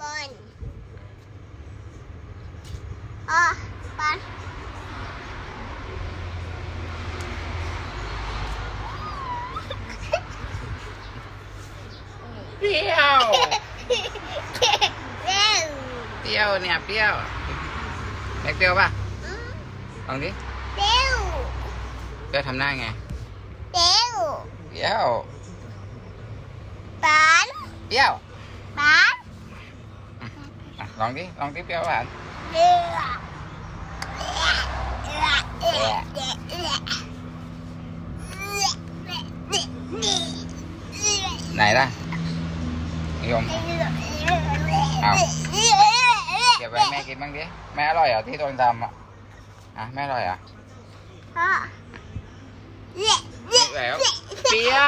บนอ๋อบอลเปรี้ยวเร็วเปรี้ยวเนี่ยเปรี้ยวแม็กเปรี้ยวป่ะลองดิเร็วเปรี้ยวทำหน้าไงเร็วเปรี้ยวบอลเปรี้ยวบอลอะ ลองดิ ลองดิเปรี้ยวหวานเรือเรือเรือเรือเรือไหนล่ะนิยมเอาเก็บไว้แม่กินบ้างดิ แม่อร่อยเหรอที่โดนทำอะอะแม่อร่อยเหรอะพ่อเรือเรือแล้วเปรี้ยวเ